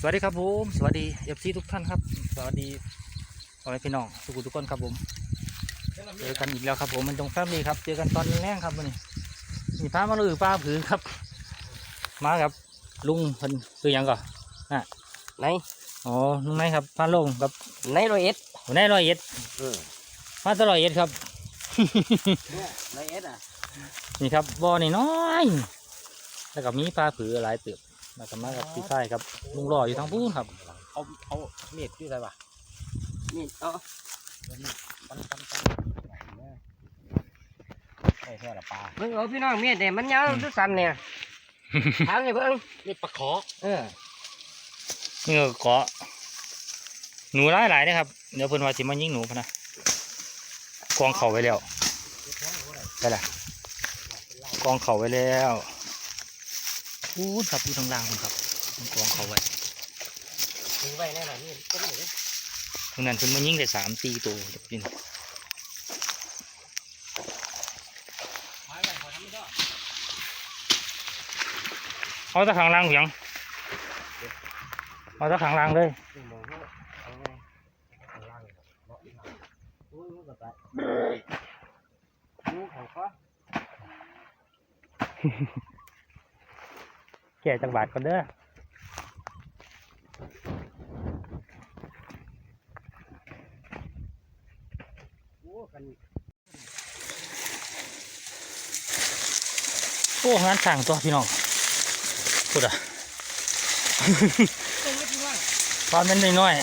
สวัสดีครับผมสวัสดีเอฟซีทุกท่านครับ สวัสดีพ่อแม่พี่น้องทุกคนทุกคนครับผมเจอกันอีกแล้วครับผมมันตรงแฟมิลี่ครับ เจอกันตอนแรงๆครับวันนี้มีพามาลือป้าผือครับ มากับ ลุงเพิ่นซื้อหยังก่อนไหนอ๋อลุงไหนครับพาลงกับไหนร้อยเอ็ดหัวหน้าร้อยเอ็ดเออมาตลอดเอ็ดครับร้อยเอ็ดอะนี่ครับบ่อนี่น้อยๆแล้วก็มีปลาผือหลายเติบ แล้วก็มากับพี่ชายครับลุงรออยู่ทางพูนครับเอาเอาเม็ดอยู่ไหนวะนี่เอาปันปันปันไอ้แค่ละปลาเบิ่งเอาพี่น้องเม็ดเนี่ยมันยาวทุกสันเนี่ยทางไอ้เบิ่งเม็ดปลาขอเออนี่ก็เกาะหนูหลายหลายๆนะครับเดี๋ยวเพิ่นว่าสิมายิงหนูพะนะกองเข่าไว้แล้วได้ละกองเข่าไว้แล้ว พูดครับอยู่ทางล่างพุ่นครับกองเข่าไว้ถือไว้แน่นอนนี่ก็ไม่เห็นตรงนั้นเพิ่นมายิงได้สามสี่ตัวเดี๋ยวนี่ไม้ไว้ขอทำไม่ได้เอาตะขังล่างเพียงเอาตะขังล่างเลยดูมองเขาเอาไงข้างล่างเนาะโอ้ยมันก็ไปดูของเขาแก่จังบาทก่อนเด้อโอ้กันโอ้งานสั่งตัวพี่น้องพูดอะเป็นไม่ที่ว่างความเป็นน้อยๆ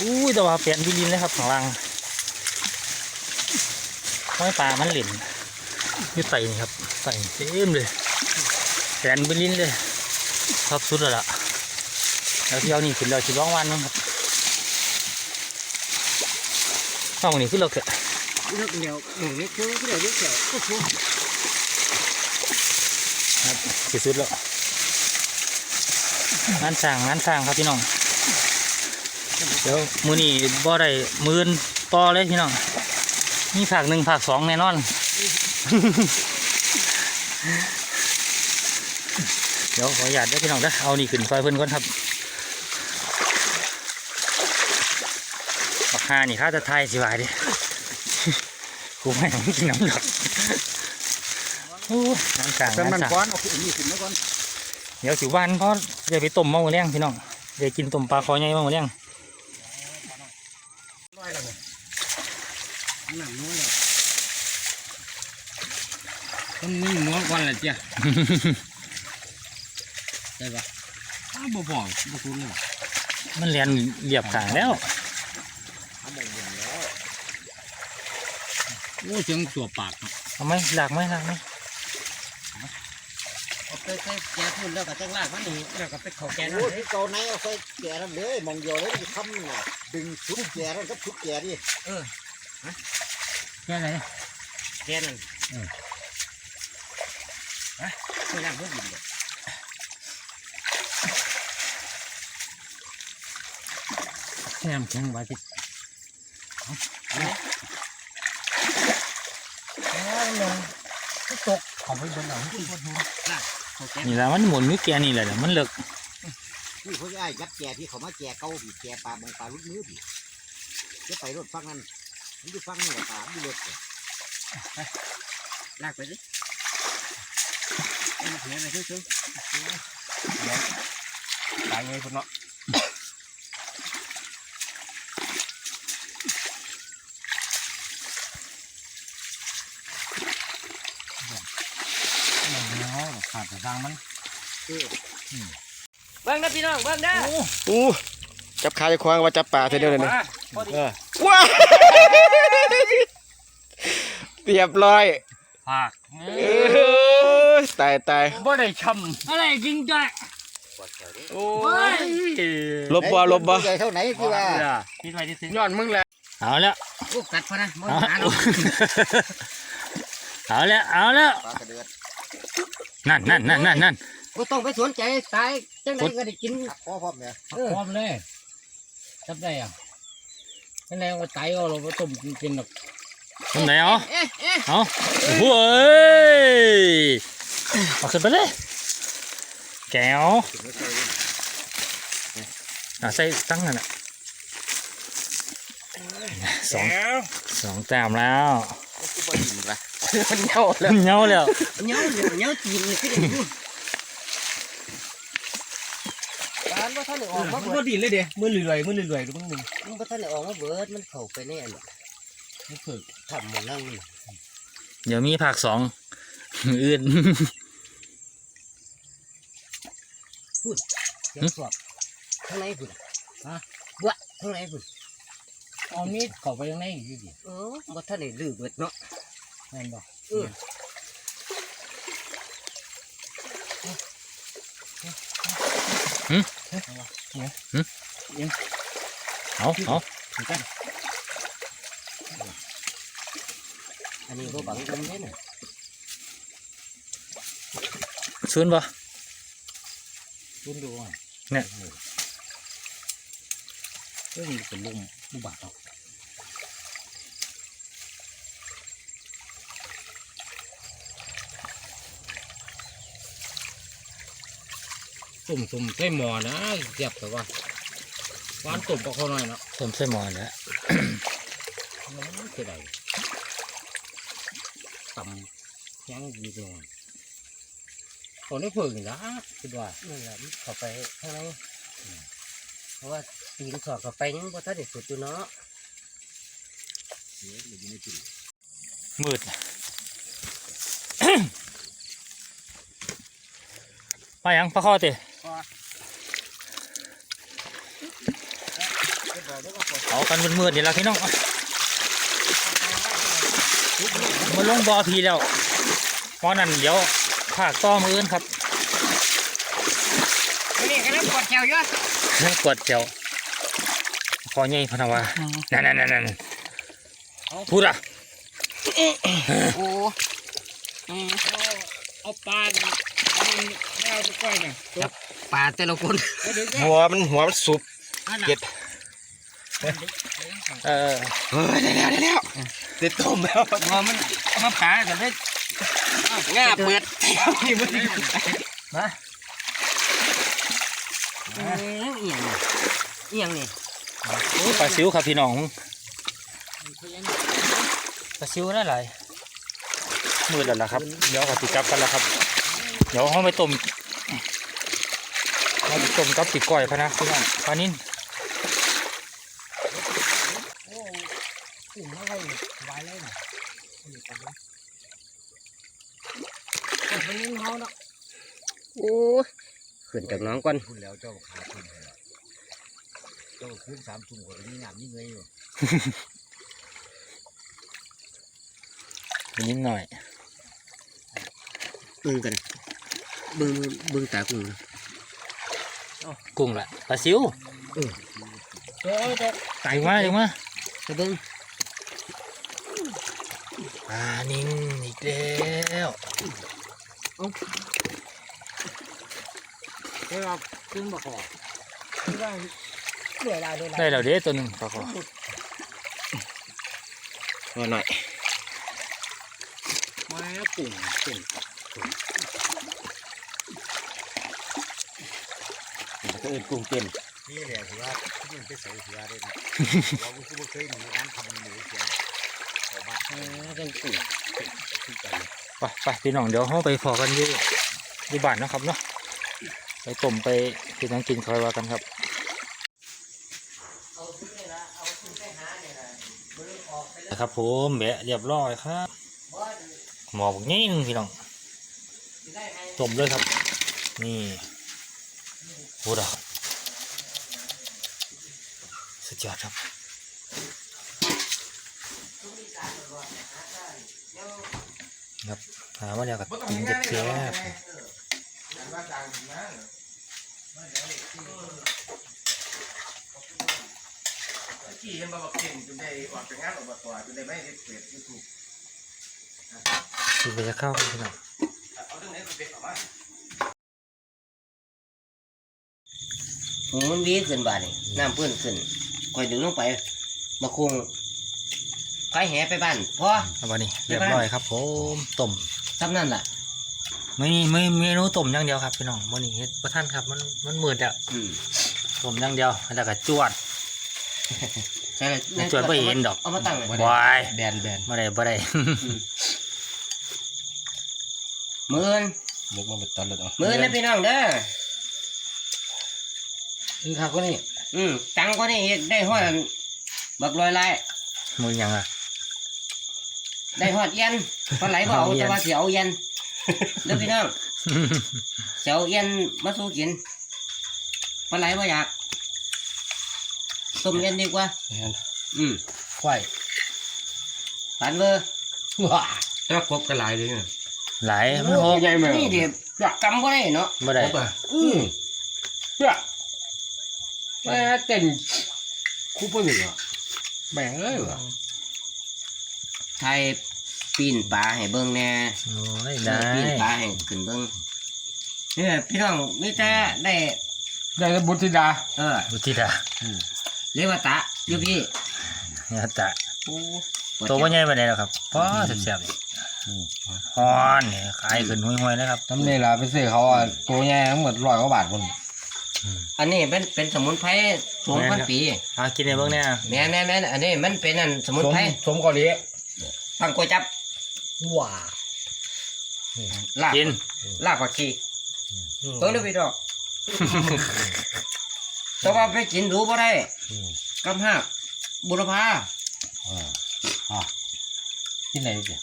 อู้ยแต่ว่าเปลี่ยนวิลินเลยครับข้างล่างห้อยปลามันเหลินอยู่ใส่นี่ครับ ใส่เต็มเลย แปลนวิลินเลยครับสุดแล้วล่ะแล้วที่เอานี่ขึ้นแล้วสิร้องวันนึงครับห้องนี้ขึ้นเราเกิดเลือกเดียวหนึ่งนี่คือเดี๋ยวเลือกเดียวก็คือครับสิสุดแล้วงานสร้างงานสร้างครับพี่น้องเดี๋ยวมือนี้บ่ได้มือนต่อเลยพี่น้องมีภาคหนึ่งภาคสองแน่นอน เดี๋ยวขออนุญาตเด้อพี่น้องเด้อเอานี่ขึ้นซอยเพิ่นก่อนครับบักฮานี่ข้าจะทายสิวายดิกูไม่ต้องกินน้ำหรอกโอ้ยน้ำกลางแต่มันน้ำกก้ลาองนเอาขึ้นนี่ขึ้นมาก่อนเดี๋ยวสิวานเพราะจะไปต้มมะม่วงเลี้ยงพี่น้องจะกินต้มปลาคอใหญ่มะม่วงเลี้ยงร้อยแล้วเนี่ยหนังนู้นเลยมันมีหัวก่อนแหละเจ้า ได้ปะอ้าวบ่บอกบ่คุ้นเลยมันเรียนเหยียบขางแล้วเอาหมองหมองแล้วโอ้เสียงสัวปากเอาไหมหลากไหมหลากไหมเอาไปใส่แกทุ่นแล้วก็จังลากมันนี่แล้วก็ไปเข้าแกนั่นโอ้ยเลยที่เก่าไหนเอาใส่แก่นั่นเลยมองเดียวเลยทำเนี่ยดึงชุดแก่นั่นก็ชุดแก่ดิแกไหนแกนั่นเออฮะไม่นั่งเพื่อกินเลย แค่แข็งไว้ที่ตกของไปบนหลังที่บนหัวลากเข้าแกนี่แหละมันหมุนมือแกนี่แหละมันเลิกนี่เขาจะไอ้ยัดแกที่เขามาแกเก่าผีแกปลาบงปลาลุกมือผีจะไปรถฟังนั้นมันอยู่ฟังนี่แหละปลาอยู่รถเนี่ยลากไปดิเอามาเขียนอะไรช่วยตายไงคนเนาะ ๆเนาะขาด แต่ทางมันเออเบิ้งนะพี่น้องเบิ้งนะอู้จับขาจะควางว่าจับป่าเท่าเดียวเลยเนี่ยเออว้าเรียบร้อยภาคเออตายตายบ่ได้ช้อะไรจริงจ้ะำโอ้ยลบบ่ลบบ่ใหญ่เท่าไหนคือว่าคิดไว้ที่ซื้อย้อนมึงแหละเอาแล้วโอ้กัดพะนะมองเอาหาเนาะเอาแล้วเอาแล้ว ปลากระเดือดนั่นนั่นนั่นนั่นนั่นก็ต้องไปสนใจตายจังไดก็ได้กินพ่อพร้อมเนี่ยพร้อมเลยจับได้อะนั่นแหละว่าตายเอาเราไปต้มกินหรอกตรงไหนเอาเอ๊ะเอ๊ะเอาโอ้ยเอาขึ้นไปเลย แก้วอะใส่ตั้งนั่นอะสองสองแต้มแล้ว มันเหี่ยวแล้วเหงาแล้วเนี้ยเนี้ยเนี้ยจีนเลยที่เด็กพูดการว่าท่านออกมาก็ดีเลยเด้มือรวยมือรวยดูบ้างหนึ่งมันบ่ทันได้ออกมาเบิดมันเข้าไปในอันไม่ฝึกทำหมองนั่งนี่เดี๋ยวมีภาคสองอื่นเสียงสอบข้างในพุ่นฮะวะข้างในพุ่นเอามีดเข้าไปข้างในอีกดิเออบ่ทันได้ลื้อเบิดเนาะ แม่นบ่เออเอาเอาถึงกันอันนี้บ่บังดมเด้น่ะชุนบ่รุ่นดูอะเนี่ยเรื่องนี้เป็นลุมบุบาทเนา ตุ่มตุ่มใส่หมอนะเจ็บแต่ว่าหวานตุ่มก็เขาหน่อยเนาะเติมใส่หมอแล้วโอ้ยเสียดายตำยังดีจังตอนนี้เพิ่งนี่นะคิดว่านั่นแหละมันเข้าไปข้างในอืมเพราะว่าตีนสอดเข้าไปยังบ่ทันได้สุดอยู่เนาะเสียอยู่ในจีนมืด ไปยังปลาข้อติ เอากันมืดๆนี่ละพี่น้องเอามาลงบอพีแล้วเพราะนั้นเดี๋ยวภาคต่อมืออื่นครับนี่ก็น้ำกดแถวเยอะนั่งกวดเจียวพอใหญ่พะนาวานั่นนั่นนั่นนั่นพูดอะโอ้เอาปลาเอาแมวไปก้อยเนี่ย ปลาแต่ละคนหัวมันหัวมันสุบเก็ดเออเฮ้ยได้แล้วได้แล้วได้ต้มแล้วว่ามันมาปลากันได้ง่าเปิดที่มันมาเอ้ยเอียงนี่เอียงนี่โอ้ยปลาซิวครับพี่น้องปลาซิวนั่นหลายมืดแล้วล่ะครับ เดี๋ยวก็ติกลับกันแล้วครับ เดี๋ยวห้องไปต้ม เราไปต้มกับติก้อยพะนะพี่น้องปลานิ่นโอ้กลุ่มอะไรไว้เลยนะเป็นนิ้วเขาเนาะโอ้ยขึ้นจากน้องก่อนคุณแล้วเจ้าขาขึ้นแล้วเจ้าขึ้นสามทุ่มกว่านี้งามนี่เงยอยู่นิดหน่อยบึ้งกันบึ้งบึ้งตากุ้ง กุ้งละปลาซิวเจ้าเจ้าไต่มาจังมาจะเบิ้งปลานิ่นอีกแล้วเจ้าขึ้นมาขอได้เสียดายเลยได้แล้วเด้ตัวหนึ่งปลาคอมาหน่อยมาปุ่งปุ่ง ก็อื่นกุ้งเต้นนี่แหละถือว่าที่มันไปใส่ถือว่าได้นะเราก็ไม่เคยหนีร้านทำหนูเสียออกมาเออเป็นปุ่งไปไปพี่น้องเดี๋ยวห้องไปพอกันอยู่อยู่บ้านเนาะครับเนาะไปต้มไปกินน้ำกินคอยว่ากันครับเอาขึ้นะเอาขึ้นไปหาเนี่ยนะบึ้งออกไปเลยนะครับผมแบะเรียบร้อยครับ หมอกนี่นึงพี่น้องต้มเลยครับ นี่ หดอะสุดยอดครับครับหามาแล้วก็กินแซ่บๆขี่เห็นบ่บักเก่งจนได้ออกจากงานอบตจนได้ไม่ได้เปิดยูทูบคือไปจะเข้าครับพี่น้องเอาเรื่องนี้ไปเป็นออกมา หูมันวีขึ้นบาดนี่น้ำเพื่อนขึ้นคอยดึงลงไปมาคงพายแหไปบ้านพอเอาวันนี้เรียบร้อยครับผมต้มทำนั่นล่ะไม่มีไม่เมนูต้มอย่างเดียวครับพี่น้องมื้อนี้เฮ็ดบ่ทันครับมันมันมืดแล้วอืมต้มอย่างเดียวแล้วก็จวดใช่เลยจวดบ่เห็นดอกเอามาตั้งเลยวายแบนแบนบ่ได้บ่ได้มือนนึกมาเป็นตอนเลยอะมือนนะพี่น้องเด้อ คือข้าวก็นี่อืมตังก็นี่เฮ็ดได้ฮอดอันบักลอยไล่มื้อหยังอะได้ฮอดเอียนปลาไหลบ่เอาเอาเอียนแต่ว่าสิเอาเอียนเด้อพี่น้องสิเอาเอียนมาสู้กินปลาไหลบ่อยากต้มเอียนดีกว่าแบนอืมควายปานเบอร์ว้าแล้วครบกันหลายเลยเนี่ยหลายมันหกใหญ่ไหมนี่เดี๋ยวกำบ่ได้เนาะบ่ได้อืมเนี่ย แม่เต้นคู่ปืนอะแบ่งเลยวะไทยปีนปลาให้เบิ่งแหน่โอ้ยได้ปีนปลาให้ขึ้นเบิ่งเนี่ยพี่น้องมีแต่ได้ ได้แต่บุตรธิดา เออ บุตรีดาเรียกว่าตะอยู่พี่เนี่ยตะโอ้ตัวบ่ใหญ่ปานใดหรอกครับพอแซ่บๆนี่ฮ้อนนี่ขายขึ้นห้วยๆเลยครับน้ำนี่ล่ะไปซื้อเขาอะตัวใหญ่ทั้งหมดร้อยกว่าบาทคน อันนี้เป็นเป็นสมุนไพรสองพันปีหากินได้เบิ่งแน่แม่นแม่นแม่นอันนี้มันเป็นอันสมุนไพรสมเกาหลีฟังก๋วยจับว้าลากกินลากผักชีเบิ่งดูพี่ดอกแต่ว่าไปกินดูบ่ได้กำหักบุรพาที่ไหนดิ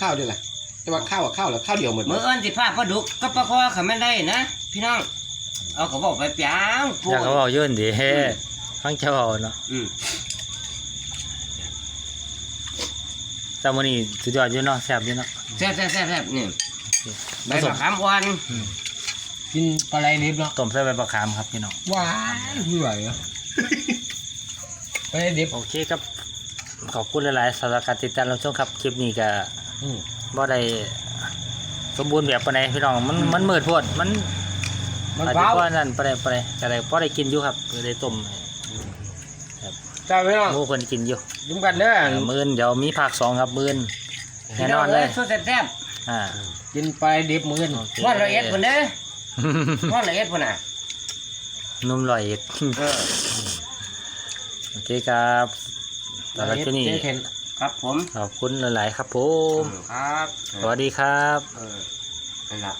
ข้าวด้วยล่ะแต่ว่าข้าวกับข้าวแล้วข้าวเดียวหมดเมื่อเอิ้นสิพาปลาดุกกับปลาคอเขาไม่ได้นะ พี่น้อง เอาเขาบอกไปเปียงปูอยากเขาเอาเยอะดิเฮ้ฟังเจ้าเอาเนาะอืมแต่มื้อนี้สุดยอดอยู่เนาะแซ่บอยู่เนาะแซ่บแซ่บแซ่บแซ่บนี่ใบผสมมะขามอ่อนกินปลาไหลนิดเนาะต้มใส่ใบมะขามครับพี่น้องว้ายเหนื่อยอะปลาไหลดิบโอเคครับ ขอบคุณหลายๆสำหรับการติดตามรับชมครับคลิปนี้ก็อืมบ่ได้สมบูรณ์แบบปานใดพี่น้องมันมันมืดโพดมัน มันอาจจะเฝ้าพอนั่นปานใดปานใดก็ได้พอได้กินอยู่ครับก็ได้ต้มให้จ้าพี่น้องหมูเพิ่นกินอยู่ยิ้มกันเด้อเออมื้ออนเดี๋ยวมีภาคสองครับมื้ออนแน่นอนเลยสุดแซ่บแซ่บอ่ากินปลาไหลดิบมื้อนี้โอเค ว่าละเอียดคนเด้อว่าละเอียดคนน่ะนุ่มลอยเอ็ดเออโอเคครับสำหรับที่นี่เจ๊เข็นครับผมขอบคุณหลาย ๆ ครับผม ครับ สวัสดีครับ เออนั่นละ